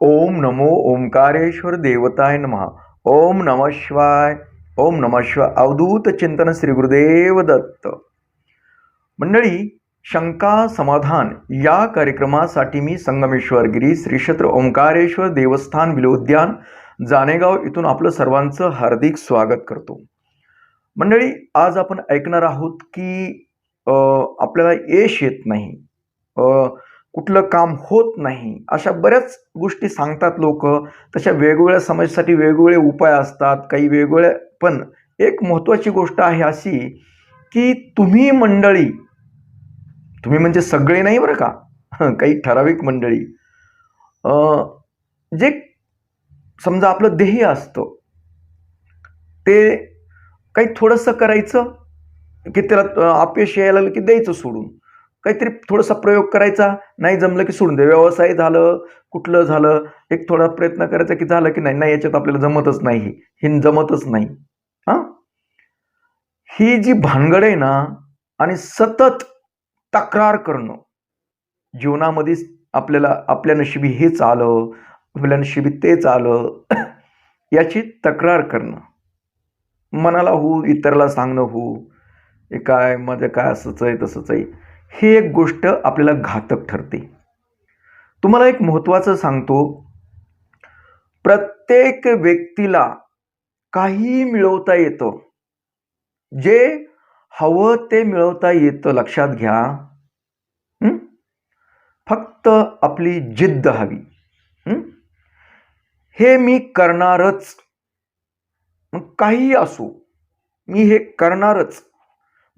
ओम नमो ओंकारेश्वर देवताय नमः। ओम नमः शिवाय ओम नमः शिवाय। अवधूत चिंतन श्री गुरुदेव दत्त। मंडळी शंका समाधान या कार्यक्रमासाठी मी संगमेश्वर गिरी श्री क्षेत्र ओंकारेश्वर देवस्थान विलोद्यान जानेगाव इथून आपलं सर्वांचं हार्दिक स्वागत करतो। मंडळी आज आपण ऐकणार आहोत की आपल्याला यश येत नाही. कुठलं काम होत नाही. अशा बऱ्याच गोष्टी सांगतात लोक. तशा वेगवेगळ्या समस्येसाठी वेगवेगळे उपाय असतात. काही वेगवेगळे पण एक महत्त्वाची गोष्ट आहे अशी की तुम्ही मंडळी तुम्ही म्हणजे सगळे नाही बरं का? हं, काही ठराविक मंडळी. जे समजा आपलं ध्येय असतं ते काही थोडंसं करायचं की त्याला अपयश यायला की द्यायचं सोडून. काहीतरी थोडासा प्रयोग करायचा. नाही जमलं की सोडून दे व्यवसाय झालं कुठलं झालं एक थोडा प्रयत्न करायचा की झालं की नाही. नाही याच्यात आपल्याला जमतच नाही हे. जमतच नाही. हां? ही जी भानगड आहे ना आणि सतत तक्रार करणं जीवनामध्ये आपल्याला आपल्या नशिबी हेच आलं आपल्या नशिबी तेच आलं याची तक्रार करणं. मनाला हो इतरला सांगणं हो हे काय माझं काय असंच आहे तसंच आहे. ही एक गोष्ट आपल्याला घातक ठरते. तुम्हाला एक महत्त्वाचं सांगतो. प्रत्येक व्यक्तीला काही मिळवता येतं. जे हवं ते मिळवता येतं लक्षात घ्या. फक्त आपली जिद्द हवी. हे? मी करणारच. मग असो. मी हे करणारच.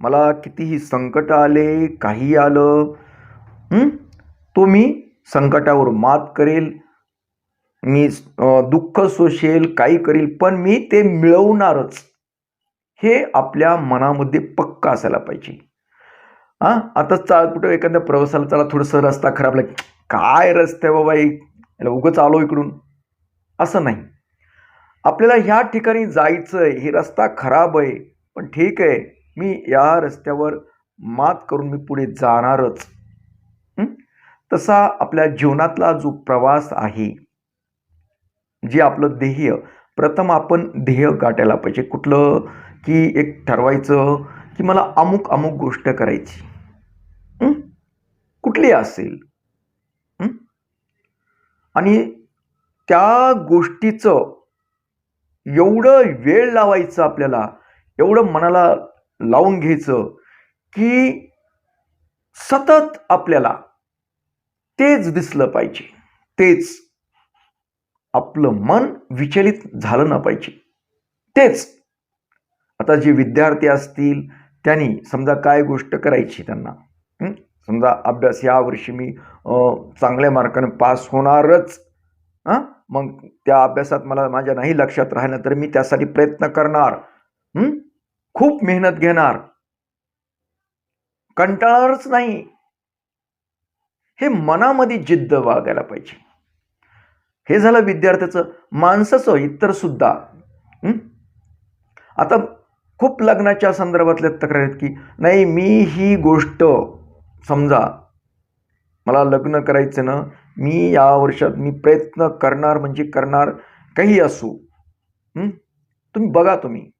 मला कितीही संकट आले काही आलं तो मी संकटावर मात करेल मी दुःख सोसेल काही करील पण मी ते मिळवणारच. हे आपल्या मनामध्ये पक्क असायला पाहिजे. हां? आता चा कुठं एखाद्या प्रवासाला चला थोडंसं रस्ता खराब लागेल काय रस्ते बाबा एक उगंच आलो इकडून. असं नाही. आपल्याला ह्या ठिकाणी जायचं आहे हे रस्ता खराब आहे पण ठीक आहे. मी या रस्त्यावर मात करून मी पुढे जाणारच. तसा आपल्या जीवनातला जो प्रवास आहे जे आपलं ध्येय प्रथम आपण ध्येय गाठायला पाहिजे. कुठलं? की एक ठरवायचं की मला अमुक अमुक गोष्ट करायची. कुठली असेल? आणि त्या गोष्टीचं एवढं वेळ लावायचं आपल्याला एवढं मनाला लावून घ्यायचं की सतत आपल्याला तेच दिसलं पाहिजे. तेच आपलं मन विचलित झालं ना पाहिजे. तेच. आता जे विद्यार्थी असतील त्यांनी समजा काय गोष्ट करायची त्यांना? समजा अभ्यास या वर्षी मी चांगल्या मार्काने पास होणारच. हां? मग त्या अभ्यासात मला माझ्या नाही लक्षात राहिलं तर मी त्यासाठी प्रयत्न करणार. खूप मेहनत घेणार. कंटाळणारच नाही. हे मनामध्ये जिद्द वागायला पाहिजे. हे झालं विद्यार्थ्याचं. माणसाचं इतर सुद्धा. आता खूप लग्नाच्या संदर्भातल्या तक्रार आहेत की नाही मी ही गोष्ट समजा मला लग्न करायचं ना मी या वर्षात मी प्रयत्न करणार म्हणजे करणार काही असू. तुम्ही बघा तुम्ही.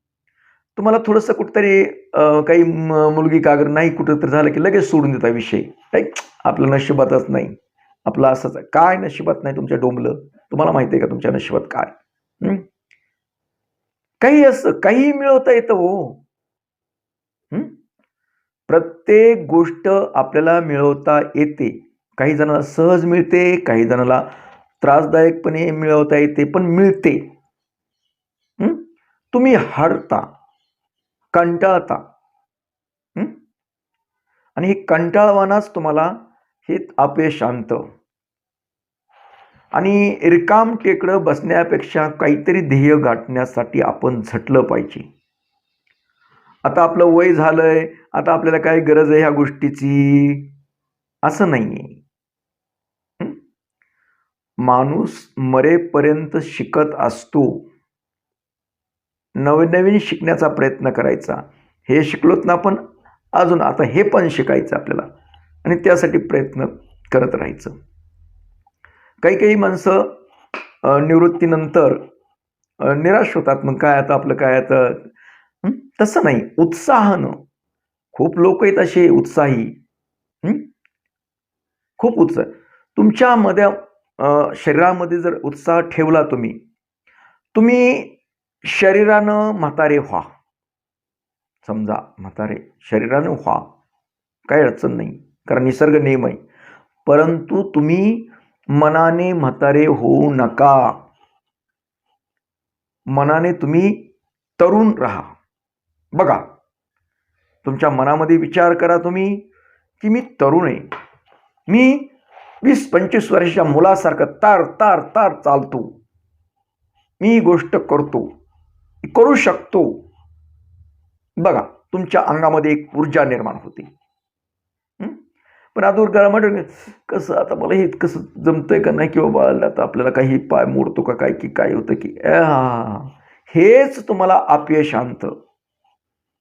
तुम्हाला थोडंसं कुठंतरी काही मुलगी कागर नाही कुठं तर झालं की लगेच सोडून देता विषय. नाही आपलं नशिबातच नाही. आपला असंच आहे. काय नशिबात नाही तुमच्या डोंबलं? तुम्हाला माहिती आहे का तुमच्या नशिबात काय? काही असं काही मिळवता येतं हो. प्रत्येक गोष्ट आपल्याला मिळवता येते. काही जणांना सहज मिळते काही जणांना त्रासदायकपणे मिळवता येते पण मिळते. तुम्ही हरता. कंटाळता. आणि हे कंटाळवानाच तुम्हाला हे अपयश आणतं आणि रिकाम टेकडं बसण्यापेक्षा काहीतरी ध्येय गाठण्यासाठी आपण झटलं पाहिजे. आता आपलं वय झालंय आता आपल्याला काय गरज आहे ह्या गोष्टीची? असं नाही आहे माणूस मरेपर्यंत शिकत असतो. नवनवीन शिकण्याचा प्रयत्न करायचा. हे शिकलोत ना आपण अजून आता हे पण शिकायचं आपल्याला. आणि त्यासाठी प्रयत्न करत राहायचं. काही काही माणसं निवृत्तीनंतर निराश होतात. मग काय आता आपलं काय आता? तसं नाही. उत्साहानं. खूप लोक आहेत असे उत्साही. खूप उत्साह. तुमच्यामध्ये अ, शरीरामध्ये जर उत्साह ठेवला तुम्ही तुम्ही शरीरानं म्हातारे व्हा. समजा म्हातारे शरीरानं व्हा. काही अडचण नाही कारण निसर्ग नियम आहे. परंतु तुम्ही मनाने म्हातारे होऊ नका. मनाने तुम्ही तरुण राहा. बघा तुमच्या मनामध्ये विचार करा तुम्ही की मी तरुण आहे. मी वीस पंचवीस वर्षाच्या मुलासारखं तार तार तार चालतो. मी गोष्ट करतो. करू शकतो. बघा तुमच्या अंगामध्ये एक ऊर्जा निर्माण होते. पण आता म्हटलं कसं आता मला हे कसं जमतंय का नाही? की बाबा आता आपल्याला काही पाय मोडतो का? काय की काय होतं की? हा. हेच तुम्हाला अपयश आणतं.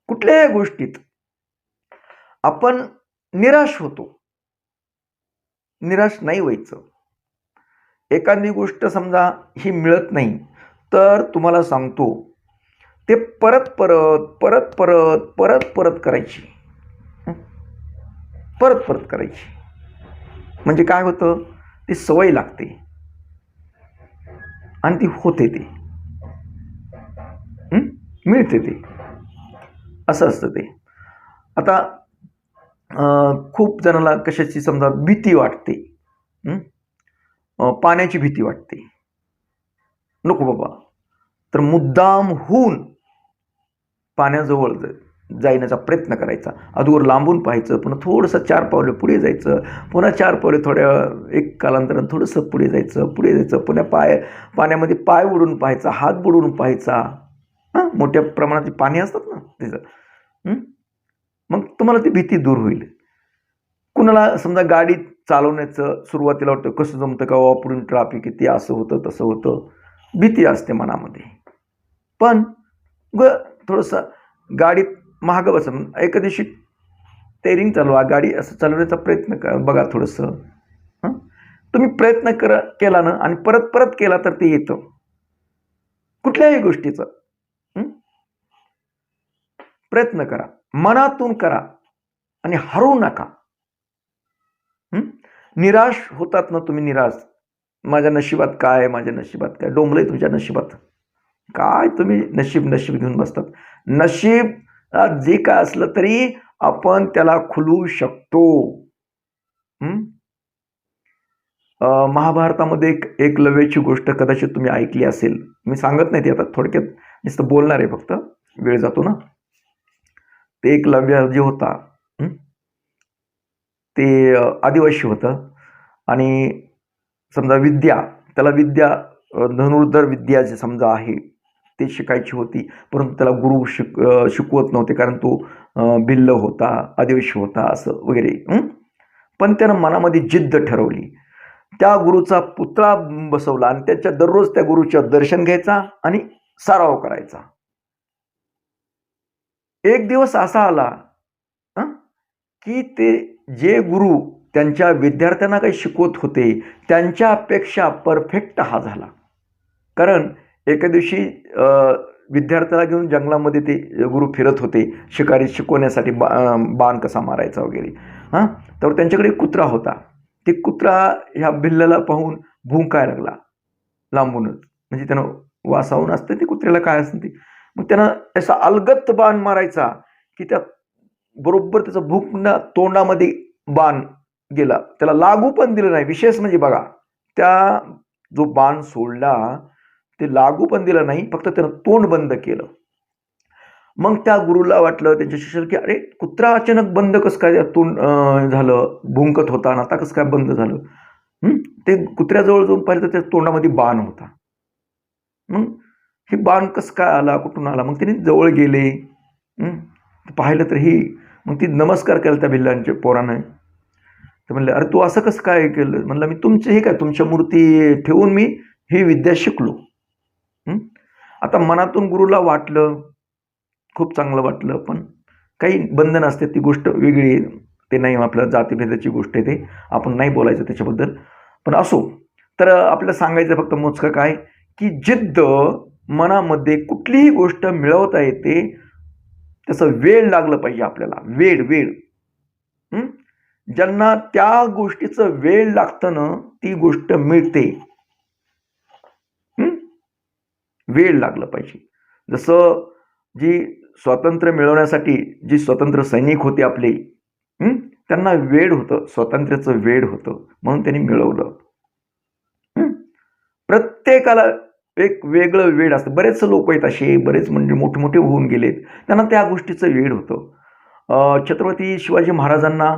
कुठल्याही गोष्टीत. आपण निराश होतो. निराश नाही व्हायचं. एखादी गोष्ट समजा ही मिळत नाही तर तुम्हाला सांगतो ते परत परत परत परत परत परत करायची. परत परत करायची. म्हणजे काय होतं? ती सवय लागते. आणि ती होते ते. मिळते ते. असं असतं ते. आता खूप जणाला कशाची समजा भीती वाटते. पाण्याची भीती वाटते. नको बाबा. तर मुद्दाम होऊन पाण्याजवळ ज- जायण्याचा प्रयत्न करायचा. अधूर लांबून पाहायचं पुन्हा थोडंसं चार पावले पुढे जायचं पुन्हा चार पावले थोड्या एक कालांतरानं थोडंसं पुढे जायचं पुढे जायचं पुन्हा पाय पाण्यामध्ये पाय उडून पाहायचा हात बुडून पाहायचा. हां मोठ्या प्रमाणात पाणी असतात ना त्याचं मग तुम्हाला ती भीती दूर होईल. कुणाला समजा गाडी चालवण्याचं सुरुवातीला वाटतं कसं जमतं का वापरून ट्रॅफिक किती असं होतं तसं होतं. भीती असते मनामध्ये. पण ग थोडंसं गाडीत महाग बसून एका दिवशी टेरिंग चालवा गाडी असं चालवण्याचा प्रयत्न करा बघा थोडंसं. तुम्ही प्रयत्न कर केला ना आणि परत परत केला तर ते येतं. कुठल्याही गोष्टीचं. प्रयत्न करा. मनातून करा आणि हरू नका. निराश होतात ना तुम्ही निराश. माझ्या नशिबात काय माझ्या नशिबात काय? डोंबलंय तुमच्या नशिबात. काय तुम्ही नशीब नशीब घेऊन बसतात. नशीब जे काय असलं तरी आपण त्याला खुलू शकतो. महाभारतामध्ये एक एकलव्याची गोष्ट कदाचित तुम्ही ऐकली असेल. मी सांगत नाही ती आता थोडक्यात नुसतं बोलणार आहे फक्त. वेळ जातो ना. ते एकलव्य जे होता ते आदिवासी होतं. आणि समजा विद्या त्याला विद्या धनुर्धर विद्या जे समजा आहे ते शिकायची होती. परंतु त्याला गुरु शिक शिकवत नव्हते कारण तो भिल्ल होता आदिवासी होता असं वगैरे पण त्यानं मनामध्ये जिद्द ठरवली. त्या गुरुचा पुतळा बसवला आणि त्याच्या दररोज त्या गुरुचं दर्शन घ्यायचा आणि सराव करायचा. एक दिवस असा आला की ते जे गुरु त्यांच्या विद्यार्थ्यांना काही शिकवत होते त्यांच्यापेक्षा परफेक्ट हा झाला. कारण एका दिवशी विद्यार्थ्याला घेऊन जंगलामध्ये ते गुरु फिरत होते शिकारी शिकवण्यासाठी बा बाण कसा मारायचा वगैरे. हां? तर त्यांच्याकडे एक कुत्रा होता. ते कुत्रा ह्या भिल्लाला पाहून भुंकायला लागला. लांबूनच. म्हणजे त्यानं वासावून असतं ते कुत्र्याला काय असतं ते. मग त्यानं असा अलगत बाण मारायचा की त्या बरोबर त्याचं भूकना तोंडामध्ये बाण गेला. त्याला लागू पण दिलं नाही. विशेष म्हणजे बघा त्या जो बाण सोडला ते लागू पण दिलं नाही फक्त त्यानं तोंड बंद केलं. मग त्या गुरुला वाटलं त्यांच्या शिष्याला की अरे कुत्रा अचानक बंद कसं काय तोंड झालं? भुंकत होता आणि आता कसं काय बंद झालं? ते कुत्र्याजवळ जाऊन पाहिलं तर त्या तोंडामध्ये बाण होता. मग हे बाण कसं काय आला? कुठून आला? मग त्यांनी जवळ गेले. पाहिलं तर ही मग ती नमस्कार केला त्या भिल्लांच्या पोरानं. तर म्हणलं अरे तू असं कसं काय केलं? म्हणलं मी तुमचे हे काय तुमच्या मूर्ती ठेवून मी ही विद्या शिकलो. आता मनातून गुरुला वाटलं खूप चांगलं वाटलं पण काही बंधन असते ती गोष्ट वेगळी आहे. ते नाही आपल्या जातीभेदाची गोष्ट आहे ते. आपण नाही बोलायचं त्याच्याबद्दल. पण असो तर आपल्याला सांगायचं फक्त मोजकं काय की जिद्द मनामध्ये कुठलीही गोष्ट मिळवता येते त्याचं वेळ लागलं पाहिजे आपल्याला. वेळ वेळ. ज्यांना त्या गोष्टीचं वेळ लागतं ना ती गोष्ट मिळते हं? वेळ लागलं पाहिजे. जसं जी स्वातंत्र्य मिळवण्यासाठी जी स्वतंत्र सैनिक होते आपले त्यांना वेळ होतं स्वातंत्र्याचं वेळ होतं म्हणून त्यांनी मिळवलं. प्रत्येकाला एक वेगळं वेळ असतं. बरेच लोक आहेत असे बरेच म्हणजे मोठे मोठे होऊन गेलेत. त्यांना त्या गोष्टीचं वेळ होतं. छत्रपती शिवाजी महाराजांना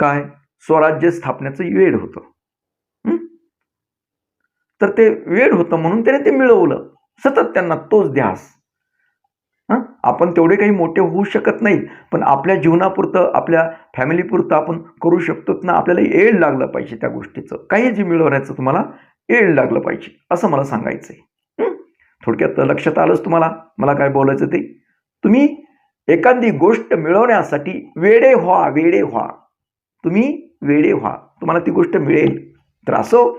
काय? स्वराज्य स्थापण्याचं वेळ होतं. तर ते वेळ होतं म्हणून त्याने ते मिळवलं. सतत त्यांना तोच ध्यास. हं? आपण तेवढे काही मोठे होऊ शकत नाही पण आपल्या जीवनापुरतं आपल्या फॅमिलीपुरतं आपण करू शकतो ना आपल्याला येळ लागलं पाहिजे त्या गोष्टीचं. काही जे मिळवण्याचं तुम्हाला येळ लागलं पाहिजे असं मला सांगायचं आहे थोडक्यात लक्षात आलंच तुम्हाला? मला काय बोलायचं ते? तुम्ही एखादी गोष्ट मिळवण्यासाठी वेडे व्हा वेडे व्हा. तुम्ही वेडे व्हा. तुम्हाला ती गोष्ट मिळेल. तर असो